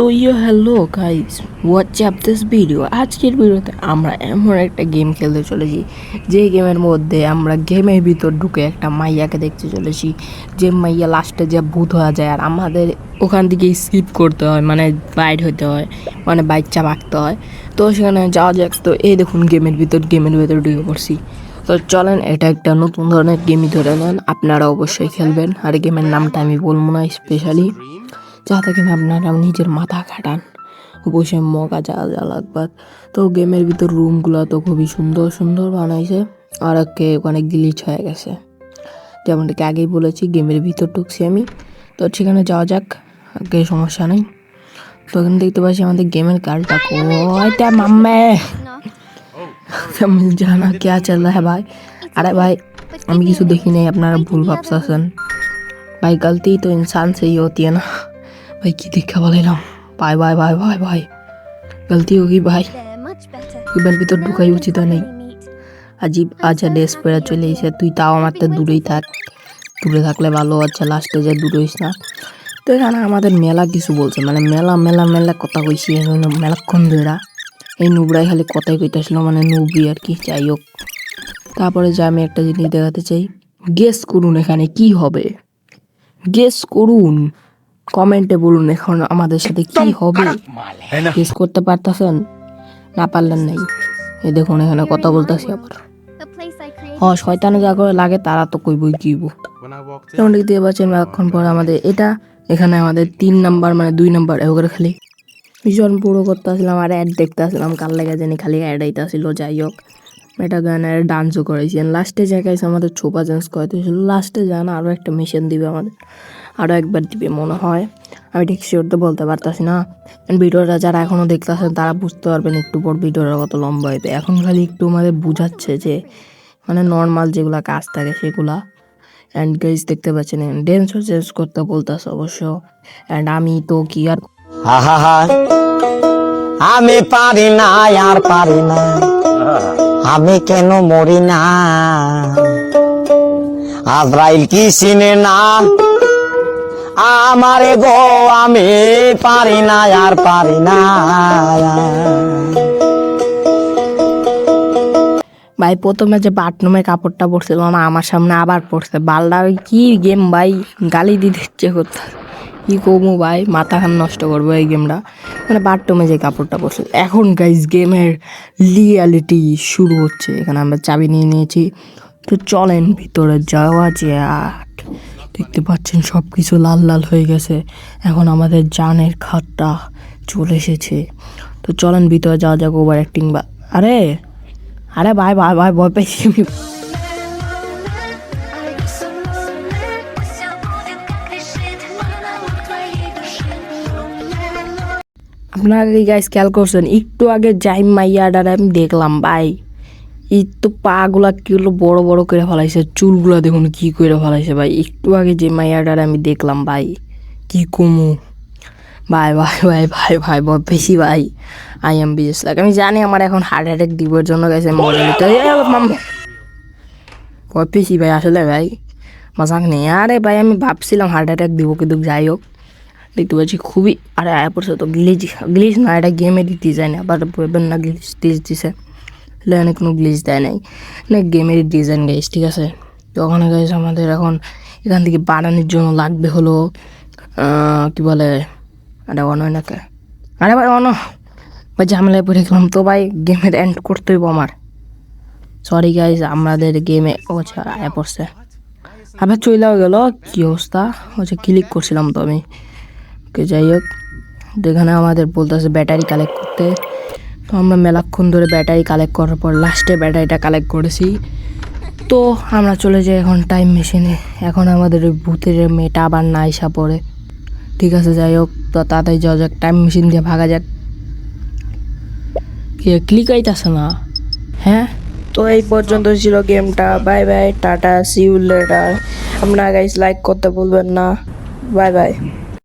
তো ইয়ে hello guys what's up this video আজকের ভিডিওতে আমরা এমন একটা গেম খেলতে চলেছি, যে গেমের মধ্যে আমরা গেমের ভিতর ঢুকে একটা মাইয়াকে দেখতে চলেছি, যে মাইয়া লাস্টে যে ভূত হয়ে যায় আর আমাদের ওখান থেকে স্কিপ করতে হয় মানে বাইট হতে হয় মানে বাচ্চা মাখতে হয়। তো সেখানে যাওয়া যাক, তো এই দেখুন গেমের ভিতর গেমের ভিতর ঢুকে পড়ছি। তো চলেন, এটা একটা নতুন ধরনের গেমই ধরে নেন, আপনারা অবশ্যই খেলবেন। আর গেমের নামটা আমি বলব না স্পেশালি যাতে কিনা আপনারা নিজের মাথা খাটান বসে মগা যা যা লাগবে তো গেমের ভিতর রুমগুলো তো খুবই সুন্দর সুন্দর বানাইছে আর কে অনেক গ্লিচ হয়ে গেছে যেমনটাকে আগেই বলেছি গেমের ভিতর ঢুকছি আমি তো সেখানে যাওয়া যাক আগে সমস্যা নেই তো এখানে দেখতে পাচ্ছি আমাদের গেমের গাড়িটা কোয়াইটা মাম্মে समझ जाना क्या चल रहा है भाई अरे भाई আমি কিছু দেখি নাই আপনারা ভুল ভাবতেছেন ভাই গলতি তো ইনসান से ही होती है ना ভাই কি দীক্ষা বলিলাম ভাই ভাই ভাই ভাই ভাই গলতি হোগি ভাই. এবার ভিতর ঢুকাই উচিত নেই আজীব আচ্ছা ড্রেস পরে চলে এসে তুই তাও আমার তো দূরেই থাক দূরে থাকলে ভালো আচ্ছা লাস্টে যে দূরেইস না তো এখানে আমাদের মেলা কিছু বলছে মানে মেলা মেলা মেলা কথা কইছি মেলাক্ষণ ধরা এই নুবরাই খালি কথাই কইতেছিল মানে নুবি আর কি যাই হোক তারপরে যে আমি একটা জিনিস দেখাতে চাই গেস করুন এখানে কি হবে গেস করুন কমেন্টে বলুন এখন আমাদের সাথে কি হবে। গেস করতে পারতেছেন? না পারলেন নাই। এই দেখুন এখানে কথা বলতেছি আবার। হ শয়তানে যা করে লাগে তারা তো কইবই কিব যেমন দেখতে পাচ্ছেন এখন পর আমাদের এটা এখানে আমাদের তিন নাম্বার মানে দুই নাম্বার এগুলো খালি। ভীষণ পুরো করতে আসলাম আর অ্যাড দেখতে আসলাম কার লেগে জানি খালি অ্যাড আইতে আসছিল যাই হোক। এটা গানের ডান্সও করেছেন লাস্টে জায়গায় আমাদের ছোপা চেঞ্জ করতে লাস্টে যান আরও একটা মিশন দিবে আমাদের। আরও একবার দিবে মনে হয়। আমি ঠিক শিওর তো বলতে পারতাছি না। ভিডিওটা যারা এখনও দেখতেছেন তারা বুঝতে পারবেন একটু পর ভিডিওটা কত লম্বা হবে এখন খালি একটু আমাদের বুঝাচ্ছে যে মানে নর্মাল যেগুলা কাজ থাকে সেগুলা। অ্যান্ড গাইজ দেখতে পাচ্ছেন ড্যান্সও চেঞ্জ করতে বলতেছে অবশ্য। অ্যান্ড আমি তো কি আর আমি পারি না, আর পারি না। আমি কেন মরি না? আজরাইল কি চিনে না? আমারে গো, আমি পারি না, আর পারি না। ভাই, প্রথমে যে বাথরুমের কাপড়টা পরছিল না আমার সামনে আবার পড়ছে বালদা কি গেম ভাই? গালি দিয়ে দিচ্ছে কোথা কি কমু ভাই? মাথা খান নষ্ট করব এই গেমটা মানে বাথরুমে যে কাপড়টা পরছিল। এখন গাইজ গেমের রিয়ালিটি শুরু হচ্ছে। এখানে আমরা চাবি নিয়ে নিয়েছি। তো চলেন, ভিতরে যাওয়া যাক। দেখতে পাচ্ছেন সব কিছু লাল লাল হয়ে গেছে। এখন আমাদের জানের খাটটা চলে এসেছে। তো চলেন, ভিতরে যাওয়া যাক, ওভার অ্যাক্টিং বা আরে! আরে ভাই ভাই ভাই, ভয় পেয়েছি আমি। আপনারা গাইস খেয়াল করছেন? একটু আগে যাই মাইয়াডার আমি দেখলাম, ভাই। এই তো পাগুলা কিগুলো বড় বড় করে ফেলাইছে, চুলগুলা দেখুন কি করে ফেলাইছে ভাই। একটু আগে যে মাইয়াডার আমি দেখলাম ভাই, কি কমু। ভাই ভাই ভাই ভাই ভাই ভয় বেশি ভাই। আই এম বিএস লাগ আমি জানি আমার এখন হার্ট অ্যাটাক দিবার জন্য গেছে মরে নিতে পেয়েছি ভাই আসলে ভাই। মজাক নেই। আরে ভাই, আমি ভাবছিলাম হার্ট অ্যাটাক দিব, কিন্তু যাই হোক। দেখতে পাচ্ছি খুবই, আরে, আয়া পড়ছে তো গ্লিচ গ্লিচ না, এটা গেমে গেমের ডিজাইন আবার বলবেন না গ্লিচ টিচ দিছে। এখানে কোনো গ্লিচ দেয় নাই। না গেমের ডিজাইন গাইস ঠিক আছে? তো ওখানে গাইস আমাদের এখন এখান থেকে বাড়ানোর জন্য লাগবে হলো কি বলে? আরে অন হয় নাকি আরে ভাই, অন। ভাই, ঝামেলায় পড়ে গেলাম তো ভাই গেমের এন্ড করতে হইব আমার। সরি গাইজ আমাদের গেমে ও আচ্ছা আয়া পড়ছে। আবার চইলাও গেল, কী অবস্থা? হচ্ছে ক্লিক করছিলাম তো আমি। যাই হোক। এখানে আমাদের বলতেছে ব্যাটারি কালেক্ট করতে। তো আমরা মেলাক্ষণ ধরে ব্যাটারি কালেক্ট করার পর লাস্টে ব্যাটারিটা কালেক্ট করেছি। তো আমরা চলে যাই এখন টাইম মেশিনে এখন আমাদের ওই ভূতের মেয়েটা আবার না আইসা পড়ে। ঠিক আছে, যাই হোক, তো তাড়াতাড়ি যাওয়া যাক টাইম মেশিন দিয়ে ভাগা যাক। কে ক্লিক আইতাছে না? হ্যাঁ? তো এই পর্যন্ত ছিল গেমটা। Bye bye tata see you later আপনারা গাইস লাইক করতে ভুলবেন না। Bye bye